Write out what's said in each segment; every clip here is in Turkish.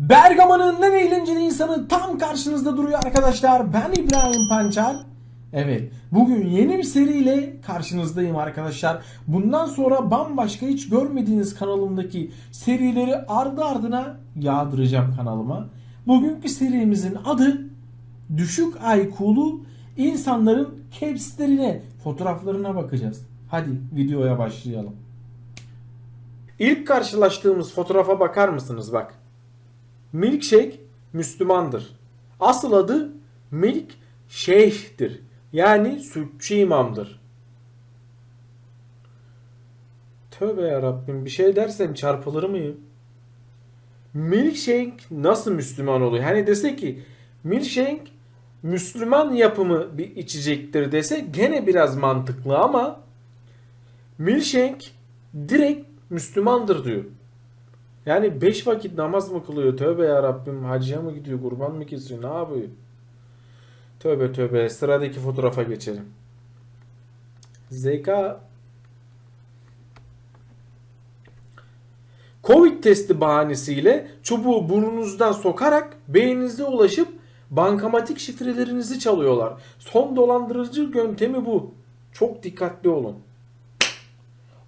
Bergama'nın en eğlenceli insanı tam karşınızda duruyor arkadaşlar. Ben İbrahim Pançal. Evet, bugün yeni bir seriyle karşınızdayım arkadaşlar. Bundan sonra bambaşka hiç görmediğiniz kanalımdaki serileri ardı ardına yağdıracağım kanalıma. Bugünkü serimizin adı Düşük IQ'lu insanların capslerine, fotoğraflarına bakacağız. Hadi videoya başlayalım. İlk karşılaştığımız fotoğrafa bakar mısınız bak. Milkshake Müslümandır. Asıl adı Milk Şeyh'tir. Yani sütçü imamdır. Tövbe yarabbim bir şey dersem çarpılır mıyım? Milkshake nasıl Müslüman oluyor? Hani dese ki milkshake Müslüman yapımı bir içecektir dese gene biraz mantıklı ama milkshake direkt Müslümandır diyor. Yani 5 vakit namaz mı kılıyor? Tövbe ya Rabbim hacıya mı gidiyor? Kurban mı kesiyor? Ne yapıyor? Tövbe tövbe. Sıradaki fotoğrafa geçelim. Zeka Covid testi bahanesiyle çubuğu burnunuzdan sokarak beyninize ulaşıp bankamatik şifrelerinizi çalıyorlar. Son dolandırıcı yöntemi bu. Çok dikkatli olun.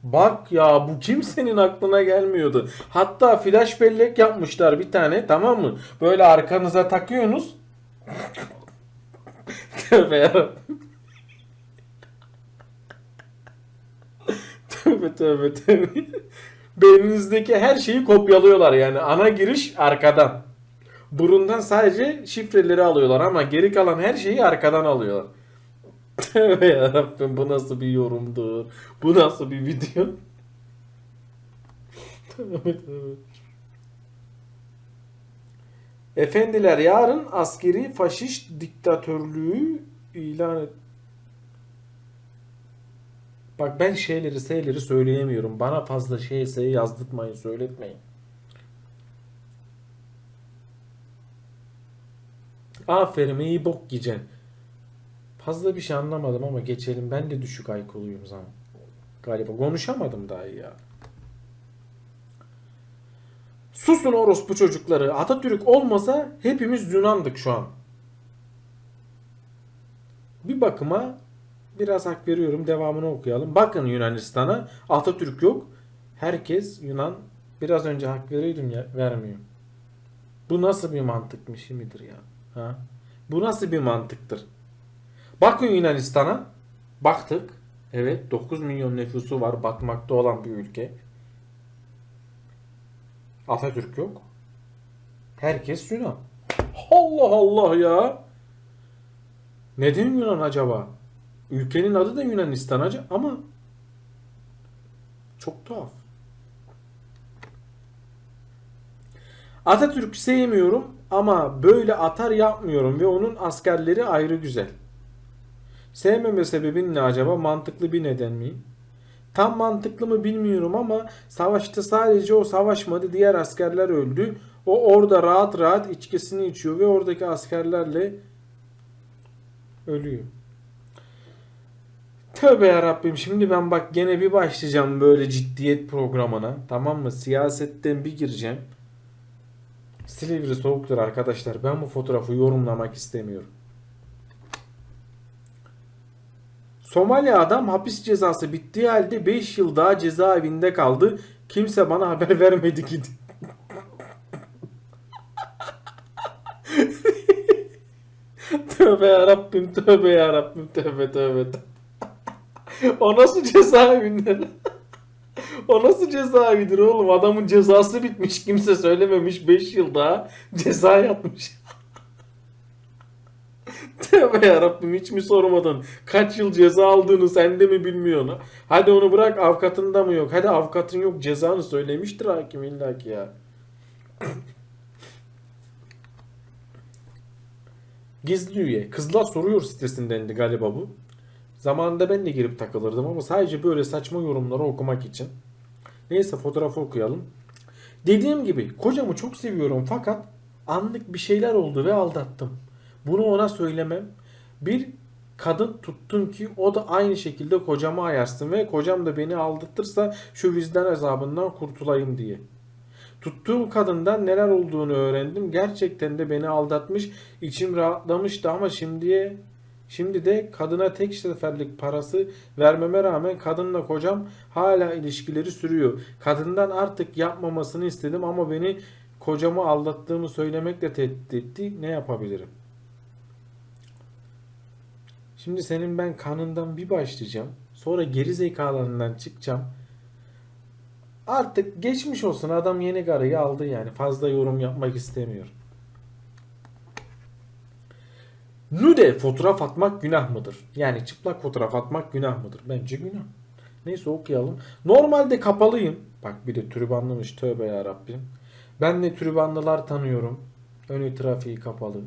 Bak ya bu kimsenin aklına gelmiyordu. Hatta flash bellek yapmışlar bir tane tamam mı? Böyle arkanıza takıyorsunuz. Tövbe yarabbim. tövbe tövbe tövbe. Beyninizdeki her şeyi kopyalıyorlar yani. Ana giriş arkadan. Burundan sadece şifreleri alıyorlar ama geri kalan her şeyi arkadan alıyorlar. Tövbe yarabbim bu nasıl bir yorumdur? Bu nasıl bir video? Efendiler yarın askeri faşist diktatörlüğü ilan et. Bak ben şeyleri şeyleri söyleyemiyorum. Bana fazla şey şey yazdırtmayın, söyletmeyin. Aferin iyi bok yiyeceksin. Fazla bir şey anlamadım ama geçelim. Ben de düşük IQ'luyum zaman. Galiba konuşamadım daha ya. Susun orospu çocukları. Atatürk olmasa hepimiz Yunandık şu an. Bir bakıma biraz hak veriyorum. Devamını okuyalım. Bakın Yunanistan'a Atatürk yok. Herkes Yunan. Biraz önce hak veriyordum ya vermiyor. Bu nasıl bir mantıkmış midir ya? Ha? Bu nasıl bir mantıktır? Bakın Yunanistan'a. Baktık. Evet 9 milyon nüfusu var. Batmakta olan bir ülke. Atatürk yok. Herkes Yunan. Allah Allah ya. Neden Yunan acaba? Ülkenin adı da Yunanistan acaba ama çok tuhaf. Atatürk sevmiyorum ama böyle atar yapmıyorum ve onun askerleri ayrı güzel. Sevmeme sebebin ne acaba? Mantıklı bir neden mi? Tam mantıklı mı bilmiyorum ama savaşta sadece o savaşmadı. Diğer askerler öldü. O orada rahat rahat içkisini içiyor ve oradaki askerlerle ölüyor. Tövbe yarabbim şimdi ben bak gene bir başlayacağım böyle ciddiyet programına. Tamam mı? Siyasetten bir gireceğim. Silivri soğuktur arkadaşlar. Ben bu fotoğrafı yorumlamak istemiyorum. Somali adam hapis cezası bittiği halde 5 yıl daha cezaevinde kaldı. Kimse bana haber vermedi ki. tövbe yarabbim, tövbe yarabbim, tövbe tövbe. o nasıl cezaevinde? o nasıl cezaevidir oğlum? Adamın cezası bitmiş. Kimse söylememiş. 5 yıl daha ceza yatmış. Tövbe yarabbim hiç mi sormadın? Kaç yıl ceza aldığını sen de mi bilmiyorsun? Hadi onu bırak avukatında mı yok? Hadi avukatın yok cezanı söylemiştir hakim illaki ya. Gizli üye. Kızlar soruyor sitesindendi galiba bu. Zamanında ben de girip takılırdım ama sadece böyle saçma yorumları okumak için. Neyse fotoğrafı okuyalım. Dediğim gibi kocamı çok seviyorum fakat anlık bir şeyler oldu ve aldattım. Bunu ona söylemem. Bir kadın tuttum ki o da aynı şekilde kocamı ayarsın ve kocam da beni aldatırsa şu vicdan azabından kurtulayım diye. Tuttuğum kadından neler olduğunu öğrendim. Gerçekten de beni aldatmış. İçim rahatlamıştı ama şimdiye şimdi de kadına tek seferlik parası vermeme rağmen kadınla kocam hala ilişkileri sürüyor. Kadından artık yapmamasını istedim ama beni kocamı aldattığımı söylemekle tehdit etti. Ne yapabilirim? Şimdi senin ben kanından bir başlayacağım. Sonra geri zekalarından çıkacağım. Artık geçmiş olsun adam yeni karıyı aldı yani. Fazla yorum yapmak istemiyor. Nude fotoğraf atmak günah mıdır? Yani çıplak fotoğraf atmak günah mıdır? Bence günah. Neyse okuyalım. Normalde kapalıyım. Bak bir de türbanlımış tövbe ya Rabbim. Ben de türbanlılar tanıyorum. Önü trafiği kapalı.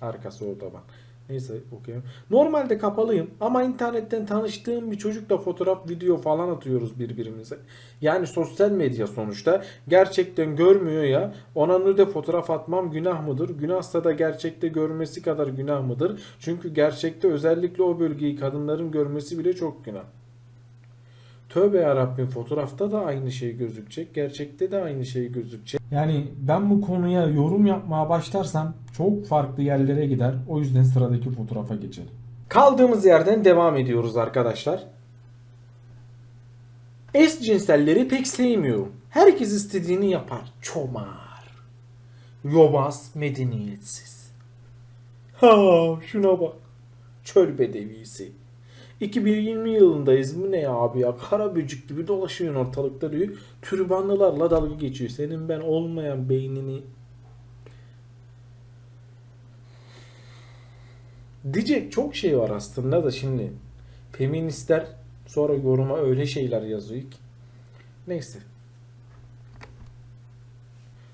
Arkası otoban. Neyse okuyalım. Normalde kapalıyım ama internetten tanıştığım bir çocukla fotoğraf, video falan atıyoruz birbirimize. Yani sosyal medya sonuçta. Gerçekten görmüyor ya. Ona nude fotoğraf atmam günah mıdır? Günahsa da gerçekte görmesi kadar günah mıdır? Çünkü gerçekte özellikle o bölgeyi kadınların görmesi bile çok günah. Tövbe yarabbim fotoğrafta da aynı şey gözükecek. Gerçekte de aynı şey gözükecek. Yani ben bu konuya yorum yapmaya başlarsam çok farklı yerlere gider. O yüzden sıradaki fotoğrafa geçelim. Kaldığımız yerden devam ediyoruz arkadaşlar. Eşcinselleri pek sevmiyorum. Herkes istediğini yapar. Çomar. Yobaz, medeniyetsiz. Ha şuna bak. Çöl bedevisi. 2020 yılındayız. Bu ne ya abi ya? Kara böcek gibi dolaşıyorsun ortalıkta diyor. Türbanlılarla dalga geçiyor. Senin ben olmayan beynini Diyecek çok şey var aslında da şimdi. Feministler sonra yoruma öyle şeyler yazıyor ki. Neyse.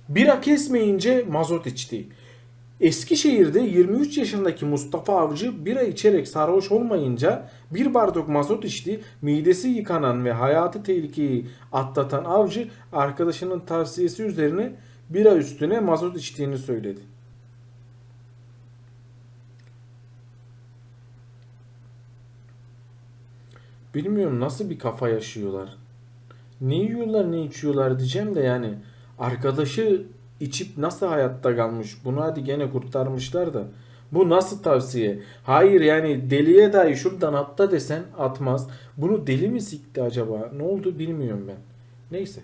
Bira kesmeyince mazot içti. Eskişehir'de 23 yaşındaki Mustafa Avcı bira içerek sarhoş olmayınca bir bardak mazot içti. Midesi yıkanan ve hayatı tehlikeyi atlatan Avcı arkadaşının tavsiyesi üzerine bira üstüne mazot içtiğini söyledi. Bilmiyorum nasıl bir kafa yaşıyorlar. Ne yiyorlar ne içiyorlar diyeceğim de yani arkadaşı içip nasıl hayatta kalmış bunu hadi gene kurtarmışlar da bu nasıl tavsiye? Hayır yani deliye dahi şuradan atla desen atmaz. Bunu deli mi sikti acaba? Ne oldu bilmiyorum ben. Neyse.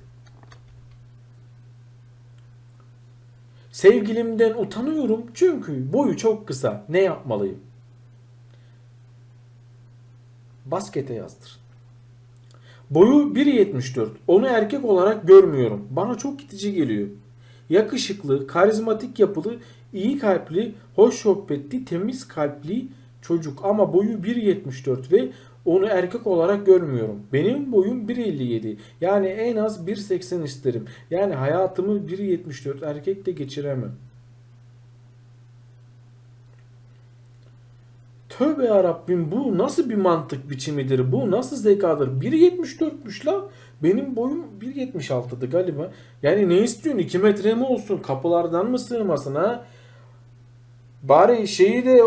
Sevgilimden utanıyorum çünkü boyu çok kısa. Ne yapmalıyım? Baskete yazdır. Boyu 1.74. Onu erkek olarak görmüyorum. Bana çok itici geliyor. Yakışıklı, karizmatik yapılı, iyi kalpli, hoş sohbetli, temiz kalpli çocuk ama boyu 1.74 ve onu erkek olarak görmüyorum. Benim boyum 1.57. Yani en az 1.80 isterim. Yani hayatımı 1.74 erkekle geçiremem. Tövbe yarabbim bu nasıl bir mantık biçimidir? Bu nasıl zekadır? 1.74'müş la. Benim boyum 1.76'dı galiba. Yani ne istiyorsun? 2 metre mi olsun? Kapılardan mı sığmasın ha? Bari şeyi de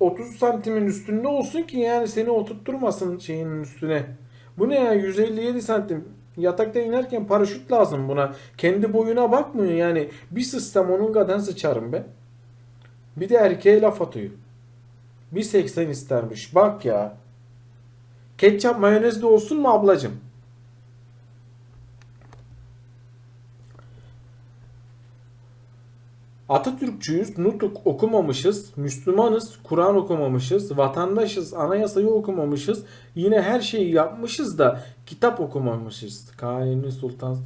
30 santimin üstünde olsun ki yani seni oturtturmasın şeyin üstüne. Bu ne ya 157 santim. Yatakta inerken paraşüt lazım buna. Kendi boyuna bakmıyor yani. Bir sıçsam onun kadar sıçarım ben. Bir de erkeğe laf atıyor. 1.80 istermiş. Bak ya. Ketçap mayonez de olsun mu ablacım? Atatürkçüyüz, nutuk okumamışız, Müslümanız, Kur'an okumamışız, vatandaşız, anayasayı okumamışız, yine her şeyi yapmışız da kitap okumamışız. Kanuni Sultan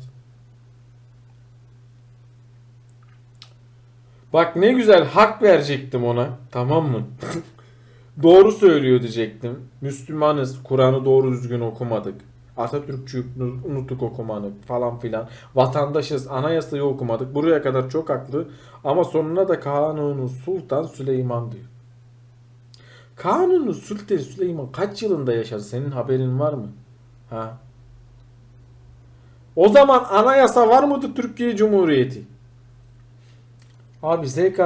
Bak ne güzel hak verecektim ona. Tamam mı? doğru söylüyor diyecektim. Müslümanız. Kur'an'ı doğru düzgün okumadık. Atatürkçü unuttuk okumanı falan filan. Vatandaşız. Anayasayı okumadık. Buraya kadar çok haklı. Ama sonuna da Kanuni Sultan Süleyman diyor. Kanuni Sultan Süleyman kaç yılında yaşadı? Senin haberin var mı? Ha? O zaman anayasa var mıydı Türkiye Cumhuriyeti? Abi ZK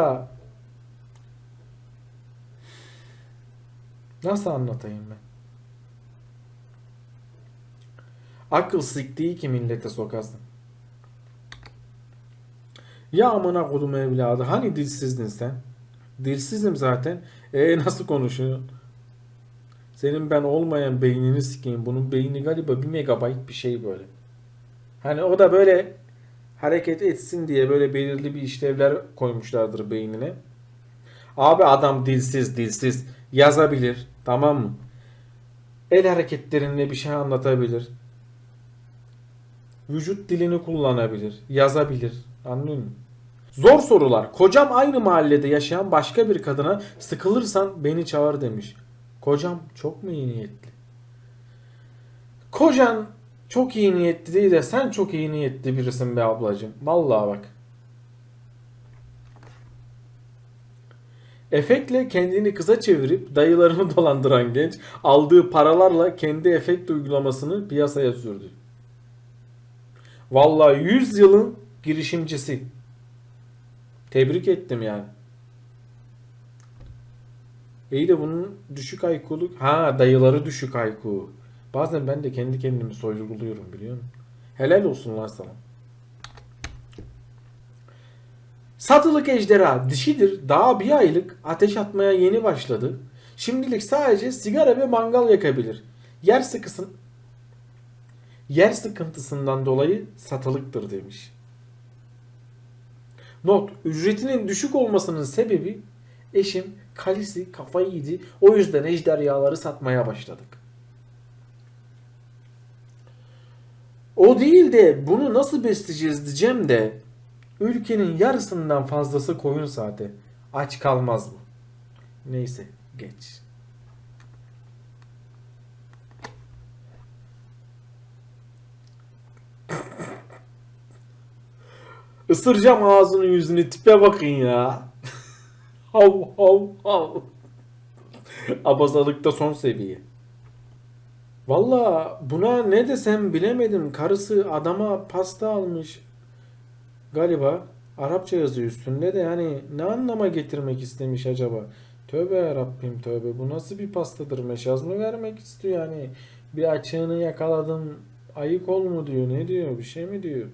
Nasıl anlatayım ben? Akıl siktiği ki millete sokasın. Ya amına kodum evladı. Hani dilsizdin sen? Dilsizim zaten. E nasıl konuşuyorsun? Senin ben olmayan beynini sikeyim. Bunun beyni galiba bir megabayt bir şey böyle. Hani o da böyle hareket etsin diye böyle belirli bir işlevler koymuşlardır beynine. Abi adam dilsiz dilsiz yazabilir tamam mı? El hareketlerinle bir şey anlatabilir. Vücut dilini kullanabilir, yazabilir. Anlıyor musun? Zor sorular. Kocam aynı mahallede yaşayan başka bir kadına sıkılırsan beni çağır demiş. Kocam çok mu iyi niyetli? Kocan çok iyi niyetli değil de sen çok iyi niyetli birisin be ablacığım. Vallahi bak. Efektle kendini kıza çevirip dayılarını dolandıran genç aldığı paralarla kendi efekt uygulamasını piyasaya sürdü. Vallahi 100 yılın girişimcisi. Tebrik ettim yani. İyi de bunun düşük IQ'luk. Ha dayıları düşük IQ. Bazen ben de kendi kendimi sorguluyorum biliyor musun? Helal olsun lan sana. Satılık ejderha dişidir. Daha bir aylık ateş atmaya yeni başladı. Şimdilik sadece sigara ve mangal yakabilir. Yer sıkısın yer sıkıntısından dolayı satılıktır demiş. Not, ücretinin düşük olmasının sebebi eşim kalisi kafayı yedi. O yüzden ejderhaları satmaya başladık. O değil de bunu nasıl besleyeceğiz diyeceğim de ülkenin yarısından fazlası koyun saati. Aç kalmaz bu. Neyse geç. Isıracağım ağzını yüzünü tipe bakın ya. hav hav hav. Abazalıkta son seviye. Valla buna ne desem bilemedim. Karısı adama pasta almış. Galiba Arapça yazıyor üstünde de yani ne anlama getirmek istemiş acaba? Tövbe yarabbim tövbe. Bu nasıl bir pastadır? Meşaz mı vermek istiyor yani? Bir açığını yakaladım. Ayık ol mu diyor? Ne diyor? Bir şey mi diyor?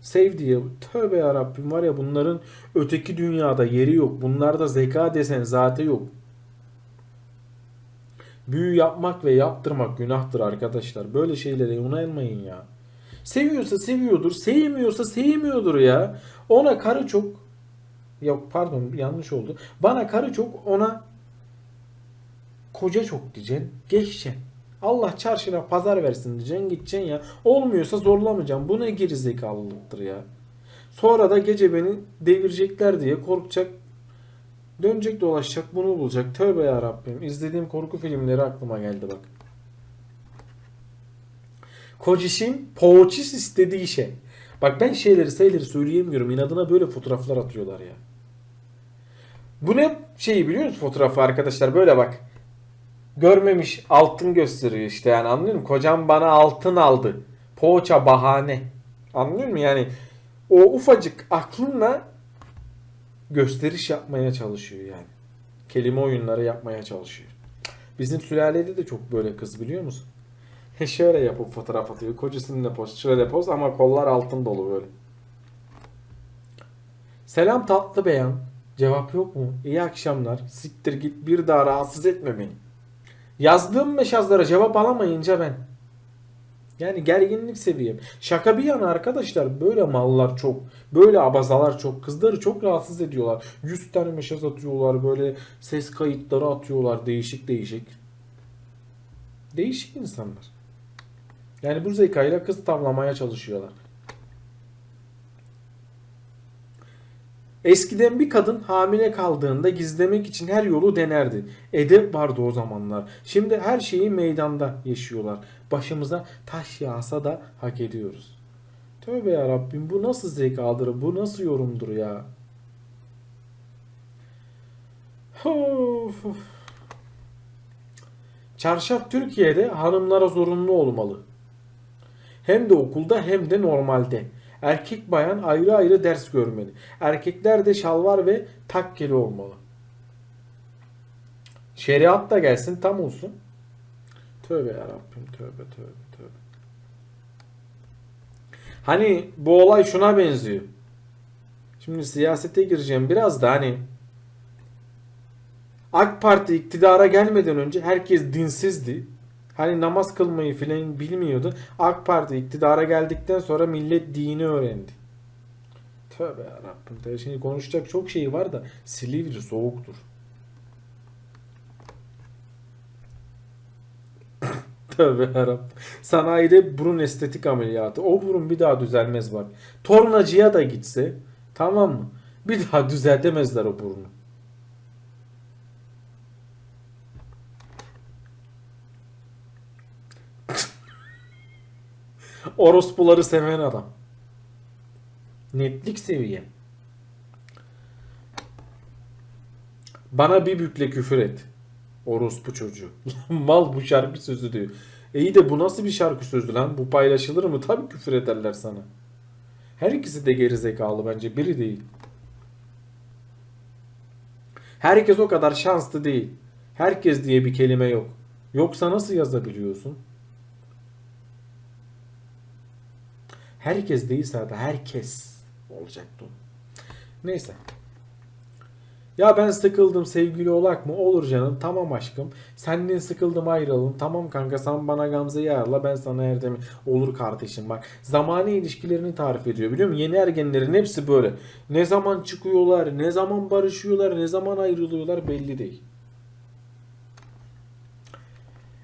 Save diye. Tövbe yarabbim var ya bunların öteki dünyada yeri yok. Bunlarda zeka desen zaten yok. Büyü yapmak ve yaptırmak günahtır arkadaşlar. Böyle şeylere yönelmeyin ya. Seviyorsa seviyordur, sevmiyorsa sevmiyordur ya. Ona karı çok yok pardon yanlış oldu. Bana karı çok ona koca çok diyeceksin. Geçeceksin. Allah çarşına pazar versin diyeceksin gideceksin ya. Olmuyorsa zorlamayacaksın. Bu ne gerizekalılıktır ya. Sonra da gece beni devirecekler diye korkacak. Dönecek dolaşacak bunu bulacak. Tövbe ya Rabbim. İzlediğim korku filmleri aklıma geldi bak. Kocişim poğaçis istediği şey. Bak ben şeyleri sayıları söyleyemiyorum. İnadına böyle fotoğraflar atıyorlar ya. Bu ne şeyi biliyor musun fotoğrafı arkadaşlar? Böyle bak. Görmemiş altın gösteriyor işte yani anlıyor musun? Kocam bana altın aldı. Poğaça bahane. Anlıyor musun? Yani o ufacık aklınla gösteriş yapmaya çalışıyor yani. Kelime oyunları yapmaya çalışıyor. Bizim sülalede de çok böyle kız biliyor musun? He şöyle yapıp fotoğraf atıyor. Kocasının da poz. Şöyle poz ama kollar altın dolu böyle. Selam tatlı beyan. Cevap yok mu? İyi akşamlar. Siktir git bir daha rahatsız etme beni. Yazdığım mesajlara cevap alamayınca ben. Yani gerginlik seviyem. Şaka bir yana arkadaşlar böyle mallar çok. Böyle abazalar çok. Kızları çok rahatsız ediyorlar. 100 tane mesaj atıyorlar. Böyle ses kayıtları atıyorlar. Değişik değişik. Değişik insanlar. Yani bu zekayla kız tavlamaya çalışıyorlar. Eskiden bir kadın hamile kaldığında gizlemek için her yolu denerdi. Edep vardı o zamanlar. Şimdi her şeyi meydanda yaşıyorlar. Başımıza taş yağsa da hak ediyoruz. Tövbe ya Rabbim bu nasıl zekadır, bu nasıl yorumdur ya. Of, of. Çarşaf Türkiye'de hanımlara zorunlu olmalı. Hem de okulda hem de normalde. Erkek bayan ayrı ayrı ders görmeli. Erkekler de şalvar ve takkeli olmalı. Şeriat da gelsin tam olsun. Tövbe yarabbim tövbe tövbe tövbe. Hani bu olay şuna benziyor. Şimdi siyasete gireceğim biraz da hani AK Parti iktidara gelmeden önce herkes dinsizdi. Hani namaz kılmayı filan bilmiyordu. AK Parti iktidara geldikten sonra millet dini öğrendi. Tövbe yarabbim. Şimdi konuşacak çok şey var da Silivri soğuktur. Tövbe yarabbim. Sanayide burun estetik ameliyatı. O burun bir daha düzelmez bak. Tornacıya da gitse tamam mı? Bir daha düzeltemezler o burnu. Orospuları seven adam. Netlik seviye. Bana bir bükle küfür et. Orospu çocuğu. Mal bu şarkı sözü diyor. E iyi de bu nasıl bir şarkı sözü lan? Bu paylaşılır mı? Tabii küfür ederler sana. Her ikisi de gerizekalı bence. Biri değil. Herkes o kadar şanslı değil. Herkes diye bir kelime yok. Yoksa nasıl yazabiliyorsun? Herkes değilse de herkes olacaktı. Neyse. Ya ben sıkıldım sevgili olak mı? Olur canım. Tamam aşkım. Senden sıkıldım ayrılalım. Tamam kanka sen bana Gamze'yi ayarla ben sana Erdem'i. Olur kardeşim bak. Zamani ilişkilerini tarif ediyor biliyor musun? Yeni ergenlerin hepsi böyle. Ne zaman çıkıyorlar, ne zaman barışıyorlar, ne zaman ayrılıyorlar belli değil.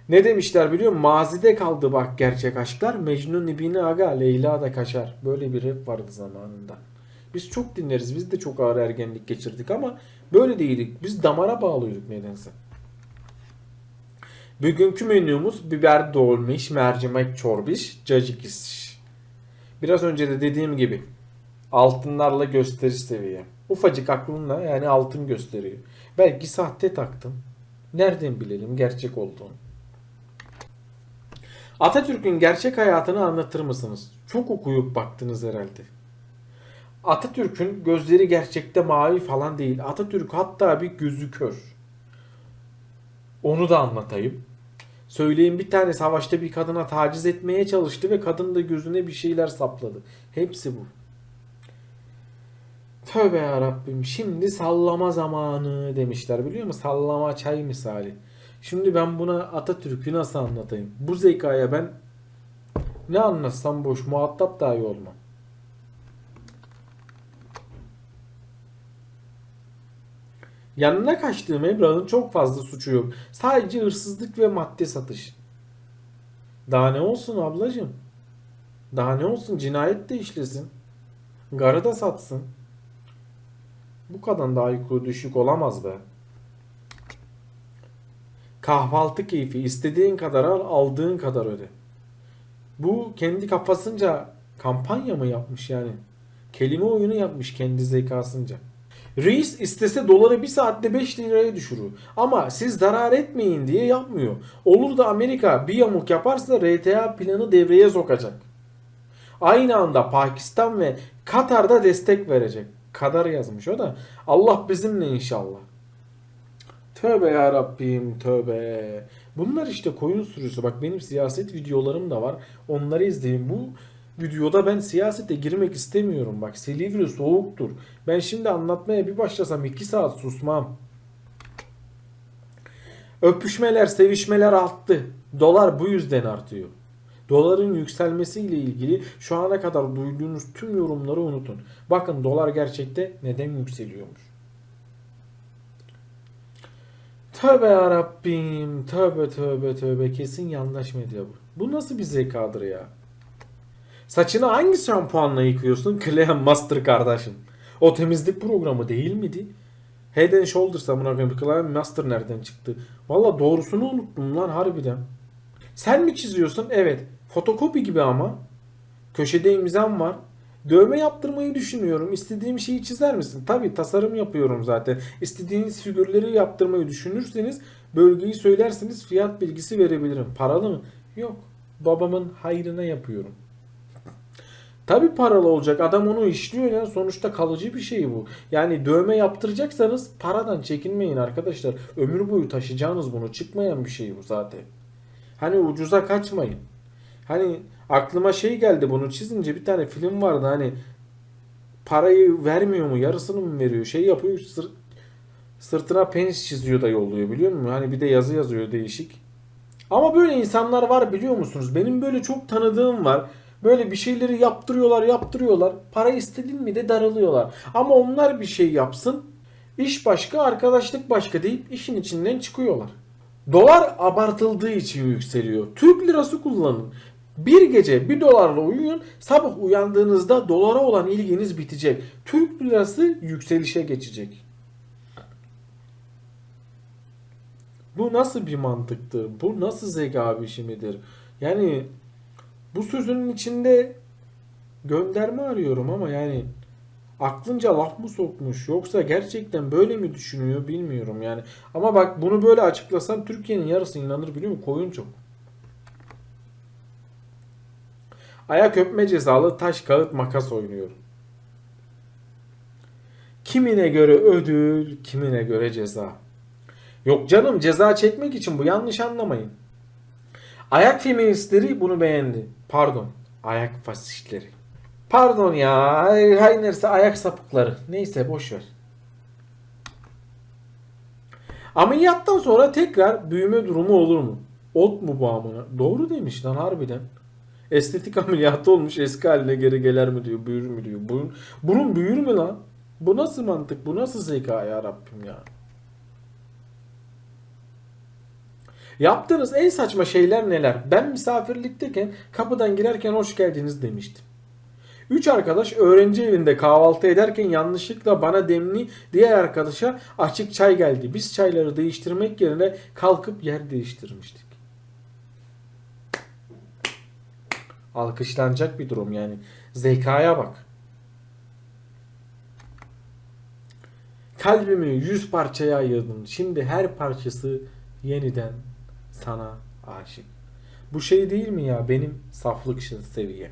Ne demişler biliyor musun? Mazide kaldı bak gerçek aşklar. Mecnun ibini aga, Leyla da kaçar. Böyle bir rap vardı zamanında. Biz çok dinleriz. Biz de çok ağır ergenlik geçirdik ama böyle değildik. Biz damara bağlıyorduk nedense. Bugünkü menümüz biber dolmuş, mercimek çorbiş, cacık iş. Biraz önce de dediğim gibi altınlarla gösteriş seviye. Ufacık aklınla yani altın gösteriyor. Belki sahte taktın. Nereden bilelim gerçek olduğunu? Atatürk'ün gerçek hayatını anlatır mısınız? Çok okuyup baktınız herhalde. Atatürk'ün gözleri gerçekte mavi falan değil. Atatürk hatta bir gözü kör. Onu da anlatayım. Söyleyin bir tane savaşta bir kadına taciz etmeye çalıştı ve kadın da gözüne bir şeyler sapladı. Hepsi bu. Tövbe ya Rabbim. Şimdi sallama zamanı demişler biliyor musun? Sallama çay misali. Şimdi ben buna Atatürk'ü nasıl anlatayım? Bu zekaya ben ne anlatsam boş muhatap dahi olmam. Yanına kaçtığım Emrah'ın çok fazla suçu yok. Sadece hırsızlık ve madde satış. Daha ne olsun ablacığım? Daha ne olsun cinayet de işlesin. Garı da satsın. Bu kadar daha IQ düşük olamaz be. Kahvaltı keyfi istediğin kadar al aldığın kadar öde. Bu kendi kafasınca kampanya mı yapmış yani? Kelime oyunu yapmış kendi zekasınca. Reis istese doları bir saatte 5 liraya düşürür. Ama siz zarar etmeyin diye yapmıyor. Olur da Amerika bir yamuk yaparsa RTA planı devreye sokacak. Aynı anda Pakistan ve Katar'da destek verecek. Kadar yazmış o da. Allah bizimle inşallah. Tövbe ya Rabbim tövbe. Bunlar işte koyun sürüsü. Bak benim siyaset videolarım da var. Onları izleyin. Bu videoda ben siyasete girmek istemiyorum. Bak Silivri soğuktur. Ben şimdi anlatmaya bir başlasam 2 saat susmam. Öpüşmeler, sevişmeler arttı. Dolar bu yüzden artıyor. Doların yükselmesiyle ilgili şu ana kadar duyduğunuz tüm yorumları unutun. Bakın dolar gerçekte neden yükseliyormuş. Tövbe ya Rabbim. Tövbe tövbe tövbe. Kesin yanlış medya bu. Bu nasıl bir zekadır ya? Saçını hangi şampuanla yıkıyorsun? Clean Master kardeşim. O temizlik programı değil miydi? Head and Shoulders amına koyayım. Clean Master nereden çıktı? Valla doğrusunu unuttum lan harbiden. Sen mi çiziyorsun? Evet. Fotokopi gibi ama. Köşede imzam var. Dövme yaptırmayı düşünüyorum. İstediğim şeyi çizer misin? Tabii tasarım yapıyorum zaten. İstediğiniz figürleri yaptırmayı düşünürseniz bölgeyi söylerseniz fiyat bilgisi verebilirim. Paralı mı? Yok. Babamın hayrına yapıyorum. Tabii paralı olacak. Adam onu işliyor ya. Sonuçta kalıcı bir şey bu. Yani dövme yaptıracaksanız paradan çekinmeyin arkadaşlar. Ömür boyu taşıyacağınız bunu. Çıkmayan bir şey bu zaten. Hani ucuza kaçmayın. Hani Aklıma şey geldi bunu çizince bir tane film vardı hani parayı vermiyor mu yarısını mı veriyor şey yapıyor sır- sırtına penis çiziyor da yolluyor biliyor musun? Hani bir de yazı yazıyor değişik. Ama böyle insanlar var biliyor musunuz? Benim böyle çok tanıdığım var. Böyle bir şeyleri yaptırıyorlar yaptırıyorlar. Para istedin mi de darılıyorlar. Ama onlar bir şey yapsın. iş başka arkadaşlık başka deyip işin içinden çıkıyorlar. Dolar abartıldığı için yükseliyor. Türk lirası kullanın. Bir gece bir dolarla uyuyun. Sabah uyandığınızda dolara olan ilginiz bitecek. Türk lirası yükselişe geçecek. Bu nasıl bir mantıktır? Bu nasıl zeka biçimidir? Yani bu sözünün içinde gönderme arıyorum ama yani aklınca laf mı sokmuş yoksa gerçekten böyle mi düşünüyor bilmiyorum yani. Ama bak bunu böyle açıklasam Türkiye'nin yarısı inanır biliyor musun? Koyun çok. Ayak öpme cezalı taş kağıt makas oynuyorum. Kimine göre ödül, kimine göre ceza. Yok canım ceza çekmek için bu yanlış anlamayın. Ayak feministleri bunu beğendi. Pardon. Ayak faşistleri. Pardon ya. Hay hay neyse ayak sapıkları. Neyse boş ver. Ameliyattan sonra tekrar büyüme durumu olur mu? Ot mu bu amına? Doğru demiş lan harbiden. Estetik ameliyatı olmuş eski haline geri gelir mi diyor. Büyür mü diyor. Burun, burun büyür mü lan? Bu nasıl mantık? Bu nasıl zeka ya Rabbim ya? Yaptığınız en saçma şeyler neler? Ben misafirlikteyken kapıdan girerken hoş geldiniz demiştim. Üç arkadaş öğrenci evinde kahvaltı ederken yanlışlıkla bana demli diğer arkadaşa açık çay geldi. Biz çayları değiştirmek yerine kalkıp yer değiştirmiştik. Alkışlanacak bir durum yani. Zekaya bak. Kalbimi yüz parçaya ayırdım. Şimdi her parçası yeniden sana aşık. Bu şey değil mi ya benim saflık seviyem?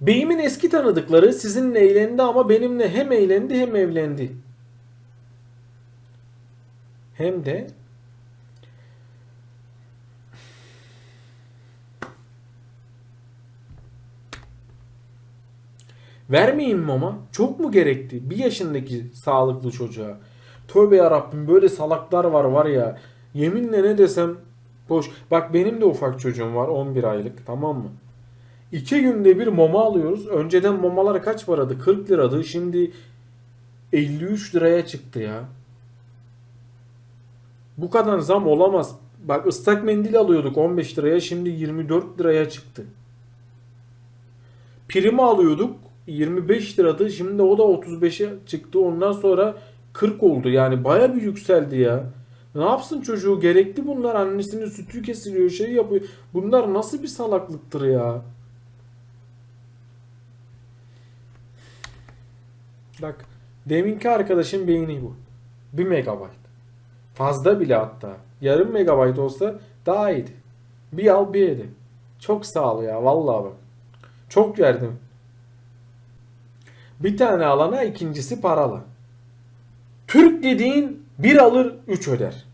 Beyimin eski tanıdıkları sizinle eğlendi ama benimle hem eğlendi hem evlendi. Hem de Vermeyin mama. Çok mu gerekti? Bir yaşındaki sağlıklı çocuğa. Tövbe yarabbim böyle salaklar var var ya. Yeminle ne desem boş. Bak benim de ufak çocuğum var 11 aylık tamam mı? İki günde bir mama alıyoruz. Önceden mamalar kaç paradı? 40 liradı. Şimdi 53 liraya çıktı ya. Bu kadar zam olamaz. Bak ıslak mendil alıyorduk 15 liraya şimdi 24 liraya çıktı. Primi alıyorduk 25 liradı şimdi o da 35'e çıktı ondan sonra 40 oldu yani baya bir yükseldi ya. Ne yapsın çocuğu gerekli bunlar annesinin sütü kesiliyor şey yapıyor. Bunlar nasıl bir salaklıktır ya. Bak deminki arkadaşın beyni bu. 1 megabayt. Fazla bile hatta. Yarım megabayt olsa daha iyiydi. Bir al bir yedi. Çok sağ ol ya vallahi bak. Çok verdim. Bir tane alana ikincisi paralı. Türk dediğin bir alır üç öder.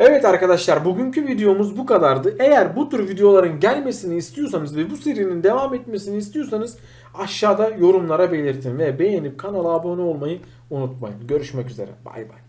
Evet arkadaşlar bugünkü videomuz bu kadardı. Eğer bu tür videoların gelmesini istiyorsanız ve bu serinin devam etmesini istiyorsanız aşağıda yorumlara belirtin ve beğenip kanala abone olmayı unutmayın. Görüşmek üzere. Bay bay.